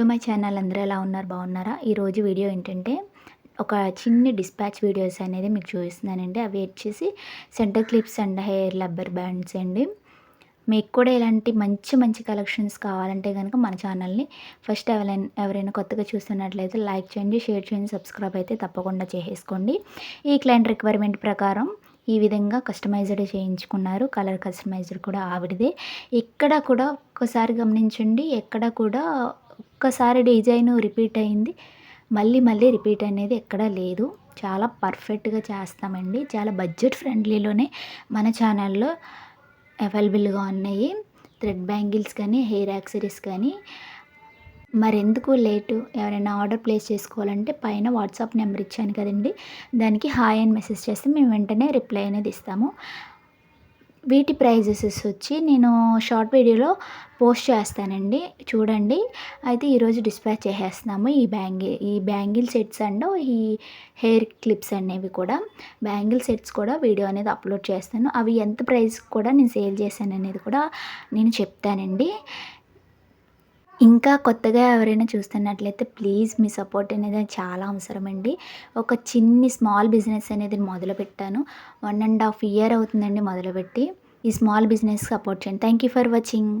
To my channel అందరూ ఎలా ఉన్నారు బాగున్నారా? ఈరోజు వీడియో ఏంటంటే ఒక చిన్ని డిస్పాచ్ వీడియోస్ అనేది మీకు చూపిస్తున్నానండి. అవి వచ్చేసి center clips and hair rubber bands అండి. మీకు కూడా ఇలాంటి మంచి మంచి కలెక్షన్స్ కావాలంటే కనుక మన ఛానల్ని ఫస్ట్ ఎవరైనా ఎవరైనా కొత్తగా చూస్తున్నట్లయితే లైక్ చేయండి షేర్ చేయండి సబ్స్క్రైబ్ అయితే తప్పకుండా చేసేసుకోండి. ఈ క్లయింట్ రిక్వైర్మెంట్ ప్రకారం ఈ విధంగా కస్టమైజ్డ్ చేయించుకున్నారు. కలర్ కస్టమైజ్డ్ కూడా ఆవిడదే. ఇక్కడ కూడా ఒకసారి గమనించండి ఎక్కడ కూడా ఒక్కసారి డిజైన్ రిపీట్ అయింది. మళ్ళీ మళ్ళీ రిపీట్ అనేది ఎక్కడా లేదు. చాలా పర్ఫెక్ట్గా చేస్తామండి. చాలా బడ్జెట్ ఫ్రెండ్లీలోనే మన ఛానల్లో అవైలబుల్గా ఉన్నాయి. థ్రెడ్ బ్యాంగిల్స్ కానీ హెయిర్ యాక్సరీస్ కానీ. మరెందుకు లేటు? ఎవరైనా ఆర్డర్ ప్లేస్ చేసుకోవాలంటే పైన వాట్సాప్ నెంబర్ ఇచ్చాను కదండి. దానికి హాయ్ అని మెసేజ్ చేస్తే మేము వెంటనే రిప్లై అనేది ఇస్తాము. వీటి ప్రైజెస్ వచ్చి నేను షార్ట్ వీడియోలో పోస్ట్ చేస్తానండి. చూడండి. అయితే ఈరోజు డిస్పాచ్ చేసేస్తున్నాము ఈ బ్యాంగిల్ ఈ బ్యాంగిల్ సెట్స్ అండ్ ఈ హెయిర్ క్లిప్స్ అనేవి కూడా. బ్యాంగిల్ సెట్స్ కూడా వీడియో అనేది అప్లోడ్ చేస్తాను. అవి ఎంత ప్రైస్ కూడా నేను సేల్ చేశాను అనేది కూడా నేను చెప్తానండి. ఇంకా కొత్తగా ఎవరైనా చూస్తున్నట్లయితే ప్లీజ్ మీ సపోర్ట్ అనేది చాలా అవసరమండి ఒక చిన్ని స్మాల్ బిజినెస్ అనేది మొదలుపెట్టాను వన్ అండ్ హాఫ్ ఇయర్ అవుతుందండి మొదలుపెట్టి. ఈ స్మాల్ బిజినెస్ సపోర్ట్ చేయండి. Thank you for watching.